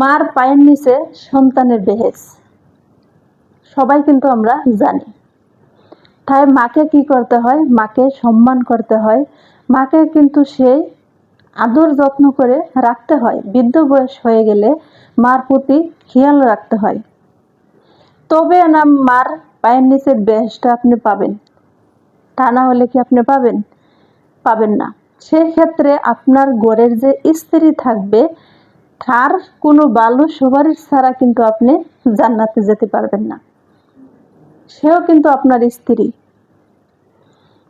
মার পায়ের নিচে সন্তানের বেহেস সবাই কিন্তু আমরা জানি। তাই মাকে কি করতে হয়? মাকে সম্মান করতে হয়। মাকে কিন্তু সেই আদর যত্ন করে রাখতে হয়। বৃদ্ধ বয়স হয়ে গেলে মার প্রতি খেয়াল রাখতে হয়। তবে না, মার পায়ের নিচের বেহেসটা আপনি পাবেন। তা না হলে কি আপনি পাবেন? পাবেন না। সেক্ষেত্রে আপনার ঘরের যে স্ত্রী থাকবে তার কোনো বালু সুপারিশ ছাড়া কিন্তু আপনি জান্নাতে যেতে পারবেন না। সেও কিন্তু আপনার স্ত্রী।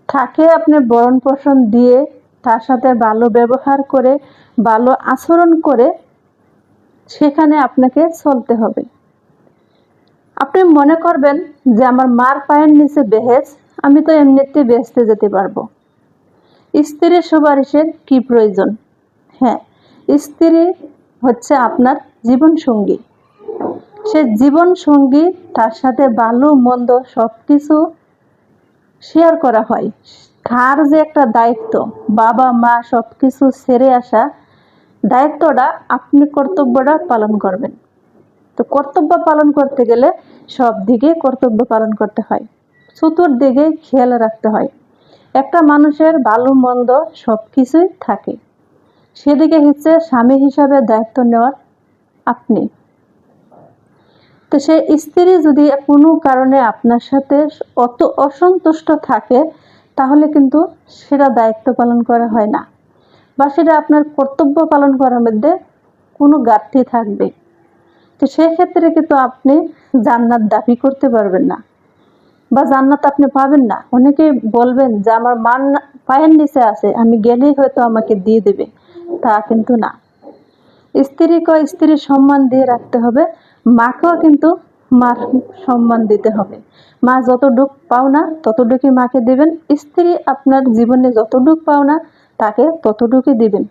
তাকে আপনি বরণ পোষণ দিয়ে তার সাথে ভালো ব্যবহার করে ভালো আচরণ করে সেখানে আপনাকে চলতে হবে। আপনি মনে করবেন যে আমার মার পায়ের নিচে বেহেজ আমি তো এমনিতে বেহেস্তে যেতে পারব। স্ত্রীর সুপারিশের কি প্রয়োজন? হ্যাঁ স্ত্রী হচ্ছে আপনার জীবন সঙ্গী সে জীবন সঙ্গী তার সাথে ভালো, মন্দ সব কিছু শেয়ার করা হয়। তার যে একটা দায়িত্ব, বাবা, মা সব কিছু ছেড়ে আসা দায়িত্বটা আপনি কর্তব্যটা পালন করবেন। তো কর্তব্য পালন করতে গেলে সব দিকে কর্তব্য পালন করতে হয়। চতুর্দিকে খেয়াল রাখতে হয়। একটা মানুষের ভালো, মন্দ সব কিছুই থাকে। সেদিকে হচ্ছে স্বামী হিসাবে দায়িত্ব নেওয়ার আপনি। তো সে স্ত্রী যদি কোনো কারণে আপনার সাথে অত অসন্তুষ্ট থাকে, তাহলে কিন্তু সেটা দায়িত্ব পালন করা হয় না বা সেটা আপনার কর্তব্য পালন করার মধ্যে কোনো ঘাটতি থাকবে। তো সেক্ষেত্রে কিন্তু আপনি জান্নাত দাবি করতে পারবেন না বা জান্নাত আপনি পাবেন না। অনেকে বলবেন যে, আমার মান পায়ের নিচে আছে, আমি গেলেই হয়তো আমাকে দিয়ে দেবে। তা কিন্তু না। স্ত্রীকে স্ত্রীর সম্মান দিয়ে রাখতে হবে, মাকেও কিন্তু মার সম্মান দিতে হবে। মা যতটুক পাও না ততটুকুই মাকে দেবেন। স্ত্রী আপনার জীবনে যতটুক পাও না তাকে ততটুকুই দিবেন।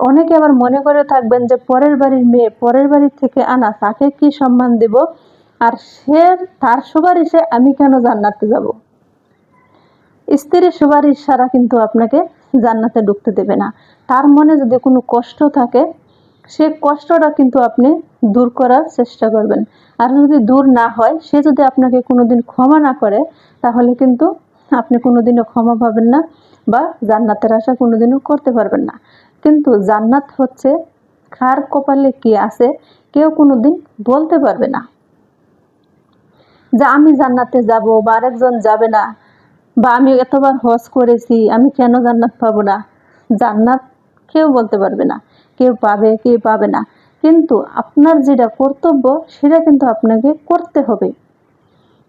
অনেকে আবার মনে করে থাকবেন যে পরের বাড়ির মেয়ে, পরের বাড়ির থেকে আনা, তাকে কি সম্মান দেব? আর সে, তার সুপারিশে আমি কেন জান্নাতে যাব? স্ত্রীর সুপারিশ ছাড়া কিন্তু আপনাকে জান্নাতে ঢুকতে দেবে না। তার মনে যদি কোনো কষ্ট থাকে, সে কষ্টটা কিন্তু আপনি দূর করার চেষ্টা করবেন। আর যদি দূর না হয়, সে যদি আপনাকে কোনোদিন ক্ষমা না করে, তাহলে কিন্তু আপনি কোনোদিনও ক্ষমা পাবেন না বা জান্নাতের আশা কোনোদিনও করতে পারবেন না। কিন্তু জান্নাত হচ্ছে কার কপালে কি আছে, কেউ কোনোদিন বলতে পারবে না। যে আমি জান্নাতে যাব বা আরেকজন যাবে না বা আমি এতবার হজ করেছি, আমি কেন জান্নাত পাবো না? জান্নাত কেউ বলতে পারবে না, কেউ পাবে কেউ পাবে না। কিন্তু আপনার যেটা কর্তব্য, সেটা কিন্তু আপনাকে করতে হবে,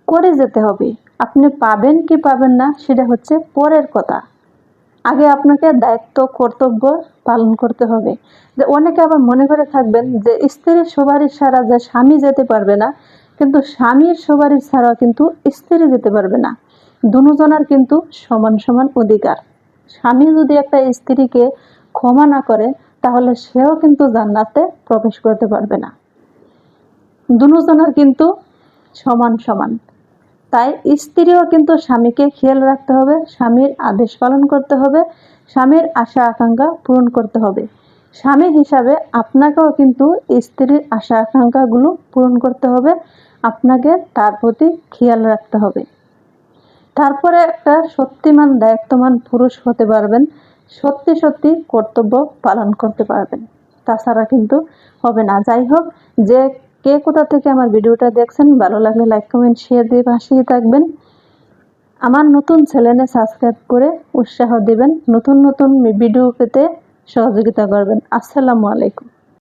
করে যেতে হবে। আপনি পাবেন কি পাবেন না, সেটা হচ্ছে পরের কথা। আগে আপনাকে দায়িত্ব, কর্তব্য পালন করতে হবে। যে অনেকে আবার মনে করে থাকবেন যে স্ত্রীর সবারই ছাড়া যে স্বামী যেতে পারবে না, কিন্তু স্বামীর সবারই ছাড়াও কিন্তু স্ত্রী যেতে পারবে না। দুজনের কিন্তু সমান সমান অধিকার। স্বামী যদি একটা স্ত্রীকে ক্ষমা না করে, তাহলে সেও কিন্তু জান্নাতে প্রবেশ করতে পারবে না। দুজনের কিন্তু সমান সমান। তাই স্ত্রীও কিন্তু স্বামীকে খেয়াল রাখতে হবে, স্বামীর আদেশ পালন করতে হবে, স্বামীর আশা আকাঙ্ক্ষা পূরণ করতে হবে। স্বামী হিসাবে আপনাকেও কিন্তু স্ত্রীর আশা আকাঙ্ক্ষাগুলো পূরণ করতে হবে, আপনাকে তার প্রতি খেয়াল রাখতে হবে। তারপরে একটা সত্যিমান দায়িত্বমান পুরুষ হতে পারবেন, সত্যি সত্যি কর্তব্য পালন করতে পারবেন। তাছাড়া কিন্তু হবে না। যাই হোক, যে কে কোথা থেকে আমার ভিডিওটা দেখছেন, ভালো লাগলে লাইক কমেন্ট শেয়ার দিয়ে পাশেই থাকবেন। আমার নতুন চ্যানেলে সাবস্ক্রাইব করে উৎসাহ দিবেন, নতুন নতুন ভিডিও পেতে সহযোগিতা করবেন। আসসালামু আলাইকুম।